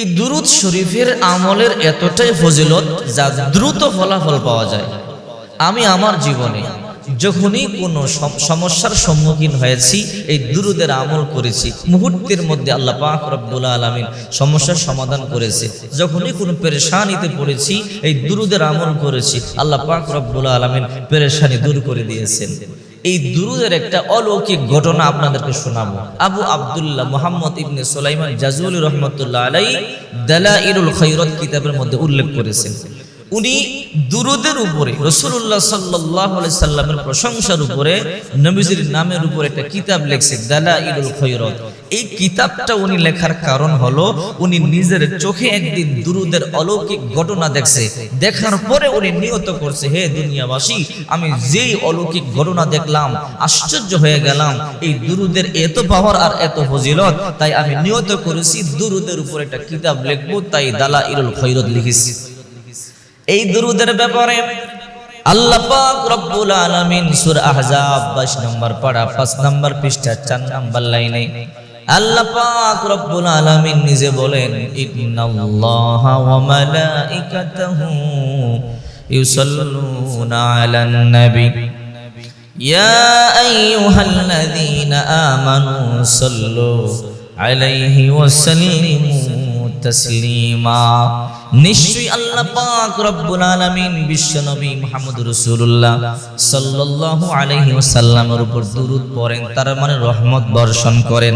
এই দুরুদ শরীফের আমলের এতটাই ফজিলত যা দ্রুত ফলাফল পাওয়া যায়। আমি আমার জীবনে যখনই কোনো সমস্যার সম্মুখীন হয়েছি, এই দুরুদের আমল করেছি, মুহূর্তের মধ্যে আল্লাহ পাক রব্বুল আলমিন সমস্যার সমাধান করেছে। যখনই কোনো পেরেশানিতে পড়েছি, এই দুরুদের আমল করেছি, আল্লাহ পাক রব্বুল আলমিন পেরেশানি দূর করে দিয়েছেন। এই দুরুদের একটা অলৌকিক ঘটনা আপনাদেরকে শোনাবো। আবু আবদুল্লাহ মোহাম্মদ ইবনে সোলাইমান জাজুল রহমতুল্লাহ আলাই দালা ইরুল খৈরত কিতাবের মধ্যে উল্লেখ করেছেন। উনি দুরুদের উপরে রসুল্লাহ সাল্লাহ সাল্লামের প্রশংসার উপরে, নবীজির নামের উপরে একটা কিতাব লেখছে দালা ইরুল খৈরত এই কিতাবটা উনি লেখার কারণ হলো, উনি নিজের চোখে একদিন দুরুদের অলৌকিক ঘটনা দেখছে। দেখার পরে উনি নিয়ত করছে, হে দুনিয়াবাসী, আমি যেই অলৌকিক ঘটনা দেখলাম, আশ্চর্য হয়ে গেলাম। এই দুরুদের এত পাওয়ার আর এত ফজিলত, তাই আমি নিয়ত করেছি, দুরুদের উপর একটা কিতাব লিখব, তাই দালা ইরুল খৈরত লিখেছি এই দুরুদের ব্যাপারে আল্লাহ পাক রব্বুল আলামিন সূরা আহজাব 22 নম্বর পারা 5 নম্বর পৃষ্ঠা 4 নম্বর লাইনে আল্লাহ পাক রব্বুল আলামিন নিজে বলেন ইন্নাল্লাহা ওয়া মালাইকাতাহু ইউসাল্লুনা আলান নবী ইয়া আইয়ুহাল্লাযীনা আমানু সাল্লু আলাইহি ওয়া সাল্লিমু তাসলিমা নিশ্চয়ই আল্লাহ পাক রব্বুল আলামিন বিশ্ব নবী মুহাম্মদ রাসূলুল্লাহ সাল্লাল্লাহু আলাইহি ওয়াসাল্লামের উপর দুরূদ পড়েন, তার মানে রহমত বর্ষণ করেন।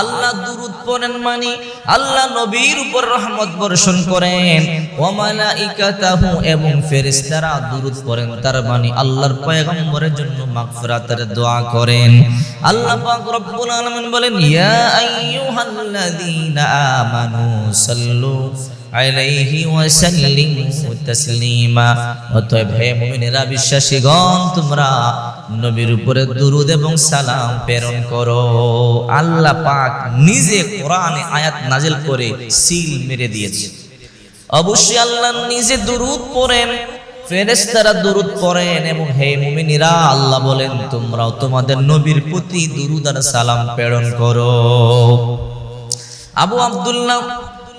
আল্লাহ দুরূদ পড়েন মানে আল্লাহ নবীর উপর রহমত বর্ষণ করেন। ওয়া মালাইকাতাহু এবং ফেরেশতারা দুরূদ পড়েন, তার মানে আল্লাহর পয়গম্বরের জন্য মাগফিরাতের দোয়া করেন। আল্লাহ পাক রব্বুল আলামিন বলেন, ইয়া আইয়ুহাল্লাযীনা আমানু সাল্লু আলাইহি ওয়াসাল্লিমু তাসলিমা। অতএব হে মুমিনেরা বিশ্বাসীগণ, তোমরা নবীর উপরে দুরূদ এবং সালাম প্রেরণ করো। আল্লাহ পাক নিজে কোরআনে আয়াত নাজিল করে সিল মেরে দিয়েছে। অবশ্যই আল্লাহ নিজে দুরূদ পড়েন, ফেরেশতারা দুরূদ পড়েন এবং হে মুমিনীরা, আল্লাহ বলেন, তোমরাও তোমাদের নবীর প্রতি দুরূদ আর সালাম প্রেরণ করো। আবু আব্দুল্লাহ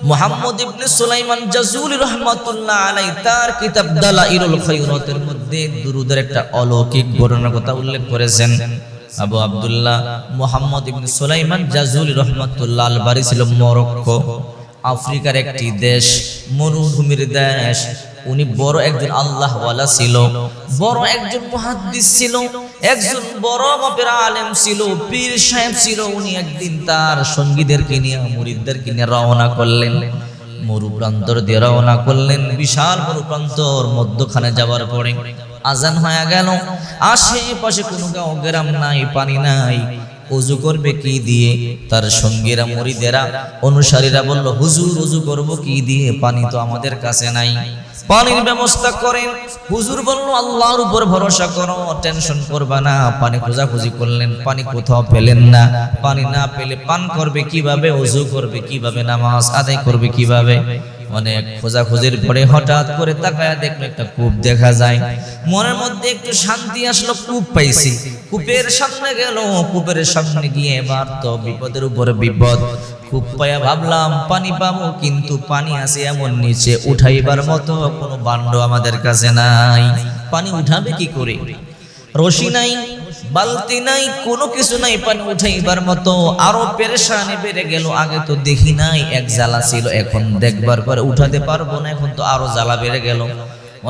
মুহাম্মদ ইবনে সুলাইমান জাজুল রহমাতুল্লাহ আলাই তার কিতাব দালাইলুল খায়রাতের মধ্যে দুরুদের একটা অলৌকিক ঘটনার কথা উল্লেখ করেছেন। আবু আব্দুল্লাহ মোহাম্মদ ইবনে সুলাইমান জাজুল রহমাতুল্লাহ আল বাড়ি ছিল মরক্কো, আফ্রিকার একটি দেশ, মরুভূমির দেশ উনি বড় একজন আল্লাহওয়ালা ছিল, বড় একজন মুহাদ্দিস ছিল, একজন বড় মাপের আলেম ছিল, পীর সাহেব ছিল, উনি একদিন তার সঙ্গীদেরকে নিয়ে, মুরিদদেরকে নিয়ে রওনা করলেন। মরুপ্রান্তর দিয়ে রওনা করলেন, বিশাল মরুপ্রান্তর মধ্যখানে যাওয়ার পরে আজান হয়ে গেল। আশেপাশে কোনো গাঁও গ্রাম নাই, পানি নাই উজু করবে কি দিয়ে? তার সঙ্গীরা মরিদেরা অনুসারীরা বলল, হুজুর উজু করব কি দিয়ে? পানি তো আমাদের কাছে নাই। পানির ব্যবস্থা করেন। হুজুর বলল, আল্লাহর উপর ভরসা করো, টেনশন করবা না। পানি খোঁজাখুঁজি করলেন, পানি কোথাও পেলেন না। পানি না পেলে পান করবে কীভাবে? উজু করবে কীভাবে? নামাজ আদায় করবে কীভাবে? অনেক খোঁজাখুঁজির পরে হঠাৎ করে তাকায় দেখল একটা কূপ দেখা যায়। মনের মধ্যে একটু শান্তি আসলো, কূপ পাইছি। কূপের সামনে গেল, কূপের সামনে গিয়ে এবার তো বিপদের উপরে বিপদ। কূপ পায়া ভাবলাম, পানি পাবো, কিন্তু পানি আছে এমন নিচে, উঠাইবার মতো কোনো বান্ড আমাদের কাছে নাই। পানি উঠাবে কি করে? রশি নাই বালতি নাই, কোনো কিছু নাই, পানি উঠাইবার মতো। আরও পেরেশানি বেড়ে গেল, আগে তো দেখি নাই, এক জ্বালা ছিল, এখন দেখবার পরে উঠাতে পারব না, এখন তো আরও জ্বালা বেড়ে গেল।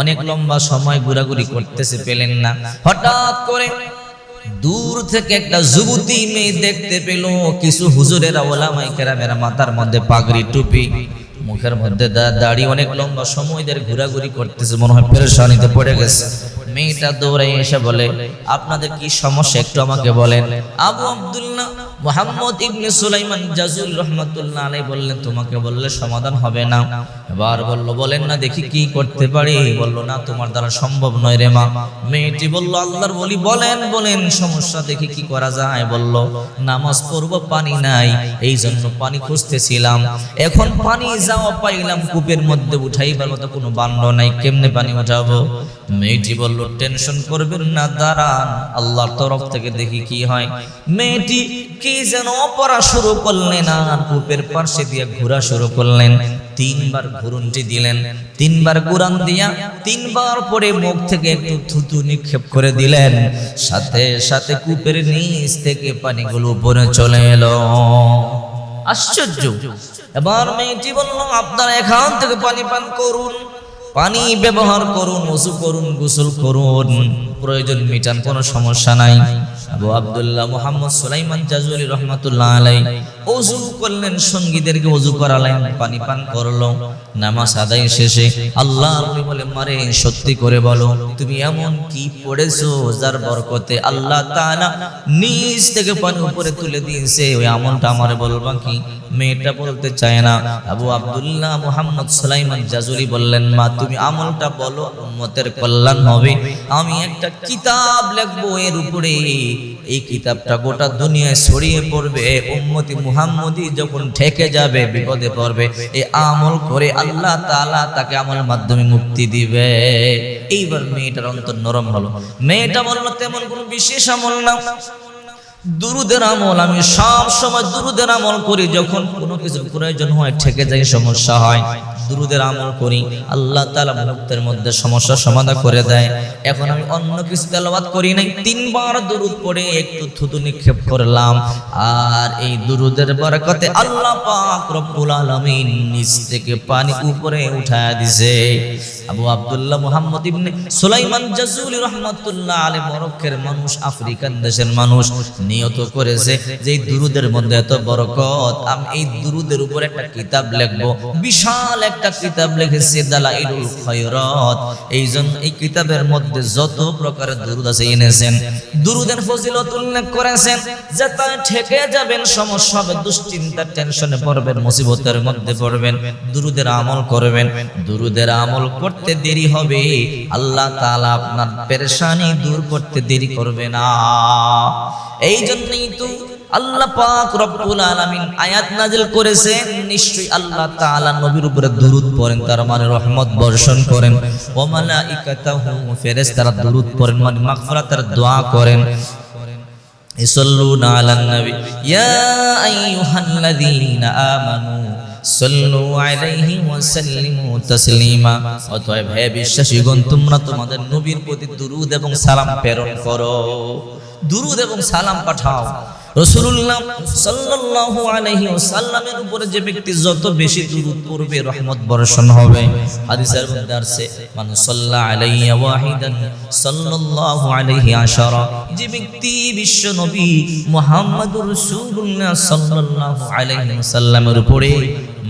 অনেক লম্বা সময় ঘোরাঘুরি করতেছে, পেলেন না। হঠাৎ করে দূর থেকে একটা যুবতী মেয়ে দেখতে পেল, কিছু হুজুরেরা ওলামাই কেরামেরা মাথার মধ্যে পাগড়ি টুপি। মুখের মধ্যে দাড়ি, অনেক লম্বা সময় ধরে ঘোরাঘুরি করতেছে, মনে হয় পেরেশানিতে পড়ে গেছে। মেয়েটা দৌড়াই এসে বলে আপনাদের কি সমস্যা? একটু আমাকে বলেন। আবু আব্দুল্লাহ মোহাম্মদ ইবনে সুলাইমান জাজুল রহমাতুল্লাহ আলাই বললেন, তোমাকে বললে সমাধান হবে না। এবার বলল, বলেন না, দেখি কি করতে পারি। বলল, না, তোমার দ্বারা সম্ভব নয় রে মা। মেয়েটি বলল, আল্লাহর বলি, বলেন বলেন, সমস্যা দেখি কি করা যায়? বলল, নামাজ পড়ব, পানি নাই এই জন্য পানি খুঁজতেছিলাম। এখন পানি যাওয়া পাইলাম, কূপের মধ্যে উঠাইবার মতো কোনো বান্ড নাই, কেমনে পানি উঠাবো? মেয়েটি বলল, টেনশন করবেন না, দাঁড়ান, আল্লাহর তরফ থেকে দেখি কি হয়। মেয়েটি কি যেন পড়া শুরু করলেন আর কূপের পাশে দিয়ে ঘোরা শুরু করলেন। তিনবার ঘুরুনটি দিলেন। তিনবার গুরান দিয়া তিনবার পরে মুখ থেকে একটু থুতু নিক্ষেপ করে দিলেন। সাথে সাথে কূপের নিচ থেকে পানিগুলো উপরে চলে এলো। আশ্চর্য! এবার মেয়েটি বলল আপনারা এখান থেকে পানি পান করুন। পানি ব্যবহার করুন ওযু করুন, গোসল করুন। প্রয়োজন, মিটান কোনো সমস্যা নাই। আবু আবদুল্লাহ মোহাম্মদ সুলাইমান জাজুলি রহমাতুল্লাহ আলাই ওযু করলেন, সঙ্গীদেরকে ওযু করালেন, পানি পান করল। নামাজ আদায় শেষে আল্লাহ বলে, মারে, সত্যি করে বলো, তুমি এমন কি পড়েছো যার বরকতে আল্লাহ তাআলা নিচ থেকে পানি উপরে তুলে দিয়েছে ওই আমলটা আমার বলবা কি? মেয়েটা বলতে চায় না। আবু আব্দুল্লাহ মোহাম্মদ সুলাইমান জাজুরি বললেন, মা, তুমি আমলটা বলো, উম্মতের কল্যাণ হবে। আমি একটা কিতাব লিখব, এর উপরে এই কিতাবটা গোটা দুনিয়ায় ছড়িয়ে পড়বে। উম্মতি মুহাম্মদি যখন ঠেকে যাবে, বিপদে পড়বে, এ আমল করে আল্লাহ তাআলা তাকে আমল মাধ্যমে মুক্তি দিবে। এইবার মেয়েটার অন্তর নরম হলো। মেয়েটা বলল, তেমন কোনো বিশেষ আমল না। দুরুদের আমল আমি সব সময় দুরুদের আমল করি। যখন কোনো কিছুর প্রয়োজন হয়, ঠেকে যায় সমস্যা হয়। দুরুদের আমল করি, আল্লাহ তাআলা মুহূর্তের মধ্যে সমস্যা সমাধান করে দেয়। এখন আমি অন্য কিছু তেলাওয়াত করি নাই, তিনবার দুরুদ পড়ে একটু থুতু নিক্ষেপ করলাম। আর এই দুরুদের বরকতে আল্লাহ পাক রব্বুল আলামিন নিচ থেকে পানি উপরে উঠায়া দিছে। আবু আব্দুল্লাহ মুহাম্মদ ইবনে সুলাইমান জাজুলি রাহমাতুল্লাহ আলাইহি মরক্কের মানুষ, আফ্রিকান দেশের মানুষ নিয়ত করেছে যে দুরুদের মধ্যে এত বরকত, আমি এই দুরুদের উপর একটা কিতাব লিখব, বিশাল একটা কিতাব লিখেছে, দালাইলুল খায়রাত। এই জন্য এই কিতাবের মধ্যে যত প্রকারের দুরুদ আছে এনেছেন। দুরুদের ফজিলত উল্লেখ করেছেন। যে তা ঠেকে যাবেন, সমস্যা হবে, দুশ্চিন্তা, টেনশনে পড়বেন, মুসিবতের মধ্যে পড়বেন, দুরুদের আমল করবেন। দুরুদের আমল করতে দেরি হবে। আল্লাহ তাআলা আপনার পেরেশানি দূর করতে দেরি করবে না। এই জন্যই তো আল্লাহ পাক রব্বুল আলামিন আয়াত নাজিল করেছে। নিশ্চয়ই আল্লাহ তাআলা নবীর উপরে দরুদ পড়েন, তার মানে রহমত বর্ষণ করেন। ও মালাইকাতাহু, ফেরেশতারা দরুদ পড়েন মানে মাগফিরাতের দোয়া করেন। ইসাল্লুনা আলান নবী, ইয়া আইয়ুহাল্লাযীনা আমানু, সাল্লু আলাইহি ওয়া সাল্লিমু তাসলিমা। অতএব হে বিশ্বাসীগণ, তোমরা তোমাদের নবীর প্রতি দরুদ এবং সালাম প্রেরণ করো। দরুদ এবং সালাম পাঠাও। রাসূলুল্লাহ সাল্লাল্লাহু আলাইহি ওয়াসাল্লামের উপরে যে ব্যক্তি যত বেশি দুরূদ পড়বে, রহমত বর্ষণ হবে। হাদিসের মধ্যে আছে, মান সাল্লা আলাইয়া ওয়াহিদান সাল্লাল্লাহু আলাইহি আশারা যে ব্যক্তি বিশ্ব নবী মুহাম্মদুর রাসূলুল্লাহ সাল্লাল্লাহু আলাইহি ওয়াসাল্লামের উপরে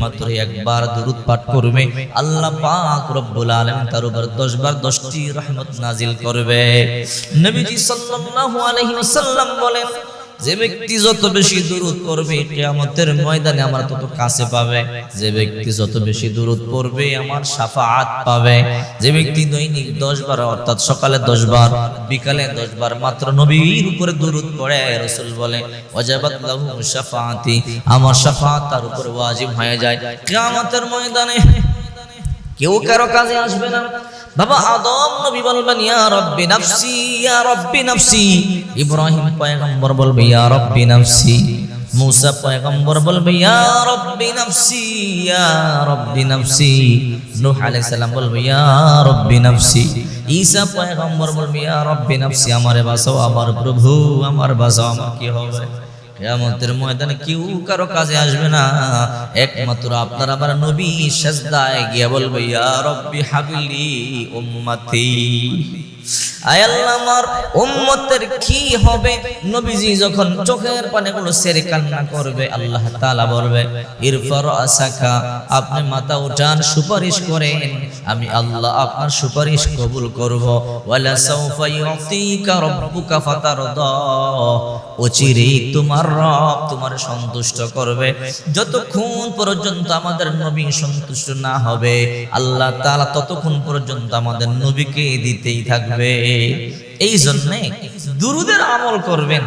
মাত্র একবার দুরূদ পাঠ করবে, আল্লাহ পাক রব্বুল আলামিন তার উপর 10 বার 10টি রহমত নাজিল করবে। নবীজি সাল্লাল্লাহু আলাইহি ওয়াসাল্লাম বলেন যে ব্যক্তি যত বেশি দূরত পড়বে কিয়ামতের ময়দানে আমার তত কাছে পাবে। যে ব্যক্তি যত বেশি দূরত পড়বে আমার শাফাআত পাবে। যে ব্যক্তি দৈনিক 10 বার অর্থাৎ সকালে 10 বার বিকালে 10 বার মাত্র নবীর উপরে দূরত পড়ে রাসূল বলে, ওয়াজাবাত লাহু শাফাআতি আমার শাফাআত তার উপর ওয়াজিব হয়ে যায়। কিয়ামতের ময়দানে কেউ কারও কাজে আসবে না। বাবা, আদম নবী বলবেন, ইয়া রব্বি নাফসি, ইয়া রব্বি নাফসি। ইব্রাহিম পয়গম্বর বলবে, ইয়া রব্বি নাফসি। মুসা পয়গম্বর বলবে, ইয়া রব্বি নাফসি, ইয়া রব্বি নাফসি। নূহ আলাইহিস সালাম বলবে, ইয়া রব্বি নাফসি। ঈসা পয়গম্বর বলবে, ইয়া রব্বি নাফসি, আমারে বাঁচাও, আমার প্রভু, আমার বাঁচাও, আমার কি হবে? কিয়ামতের ময়দানে কেউ কারও কাজে আসবে না। একমাত্র আপনার আবার নবী সাজদায় গিয়া বলবে, ইয়া রব্বি হাবিলি উম্মতি। আপনি মাথা উঠান, সুপারিশ করেন, আমি আল্লাহ আপনার সুপারিশ কবুল করব। ওয়ালা তোমার রব তোমার সন্তুষ্ট করবে। যতক্ষণ পর্যন্ত আমাদের নবী সন্তুষ্ট না হবে, আল্লাহ তাআলা ততক্ষণ পর্যন্ত আমাদের নবীকে দিতেই থাকবে। এই জন্যে দুরুদের আমল করবেন।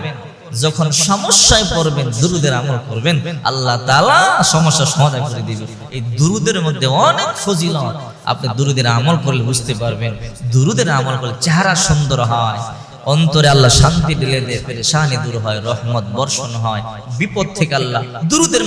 যখন সমস্যায় পড়বেন, দুরুদের আমল করবেন। আল্লাহ তাআলা সমস্যা সমাধান করে দিবে। এই দুরুদের মধ্যে অনেক ফজিলত। আপনি দুরুদের আমল করলে বুঝতে পারবেন। দুরুদের আমল করলে চেহারা সুন্দর হয়। অন্তরে আল্লাহ শান্তি ঢেলে দেয়, পেরেশানি দূর হয়, রহমত বর্ষণ হয়। বিপদ থেকে আল্লাহ দুরুদের